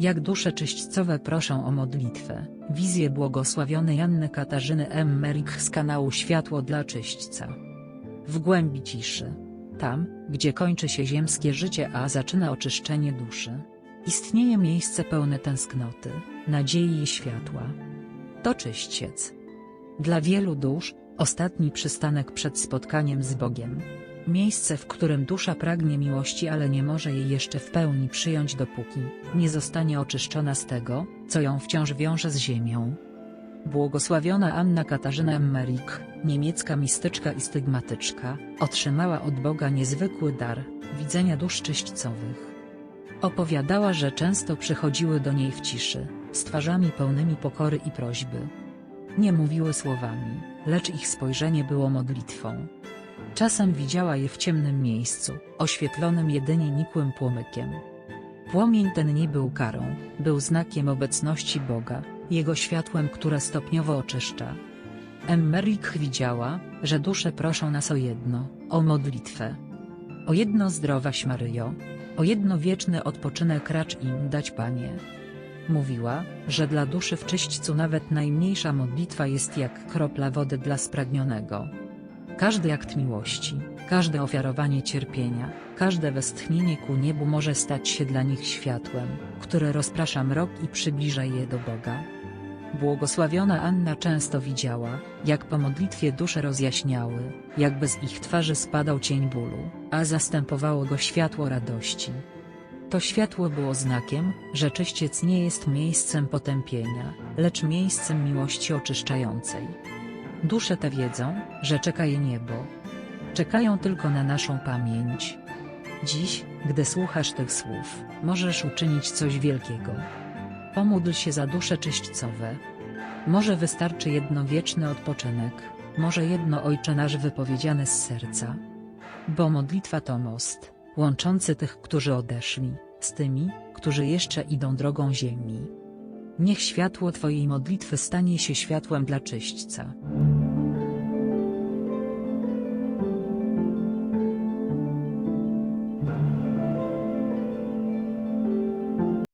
Jak dusze czyśćcowe proszą o modlitwę, wizję błogosławionej Anny Katarzyny M. Z kanału Światło dla Czyśćca. W głębi ciszy. Tam, gdzie kończy się ziemskie życie a zaczyna oczyszczenie duszy. Istnieje miejsce pełne tęsknoty, nadziei i światła. To czyściec. Dla wielu dusz, ostatni przystanek przed spotkaniem z Bogiem. Miejsce, w którym dusza pragnie miłości, ale nie może jej jeszcze w pełni przyjąć, dopóki nie zostanie oczyszczona z tego, co ją wciąż wiąże z ziemią. Błogosławiona Anna Katarzyna Emmerich, niemiecka mistyczka i stygmatyczka, otrzymała od Boga niezwykły dar widzenia dusz czyśćcowych. Opowiadała, że często przychodziły do niej w ciszy, z twarzami pełnymi pokory i prośby. Nie mówiły słowami, lecz ich spojrzenie było modlitwą. Czasem widziała je w ciemnym miejscu, oświetlonym jedynie nikłym płomykiem. Płomień ten nie był karą, był znakiem obecności Boga, Jego światłem, które stopniowo oczyszcza. Emmerich widziała, że dusze proszą nas o jedno, o modlitwę. O jedno zdrowaś Maryjo, o jedno wieczny odpoczynek racz im dać Panie. Mówiła, że dla duszy w czyśćcu nawet najmniejsza modlitwa jest jak kropla wody dla spragnionego. Każdy akt miłości, każde ofiarowanie cierpienia, każde westchnienie ku niebu może stać się dla nich światłem, które rozprasza mrok i przybliża je do Boga. Błogosławiona Anna często widziała, jak po modlitwie dusze rozjaśniały, jakby z ich twarzy spadał cień bólu, a zastępowało go światło radości. To światło było znakiem, że czyściec nie jest miejscem potępienia, lecz miejscem miłości oczyszczającej. Dusze te wiedzą, że czeka je niebo. Czekają tylko na naszą pamięć. Dziś, gdy słuchasz tych słów, możesz uczynić coś wielkiego. Pomódl się za dusze czyśćcowe. Może wystarczy jedno wieczny odpoczynek, może jedno Ojcze Nasz wypowiedziane z serca. Bo modlitwa to most, łączący tych, którzy odeszli, z tymi, którzy jeszcze idą drogą ziemi. Niech światło Twojej modlitwy stanie się światłem dla czyśćca.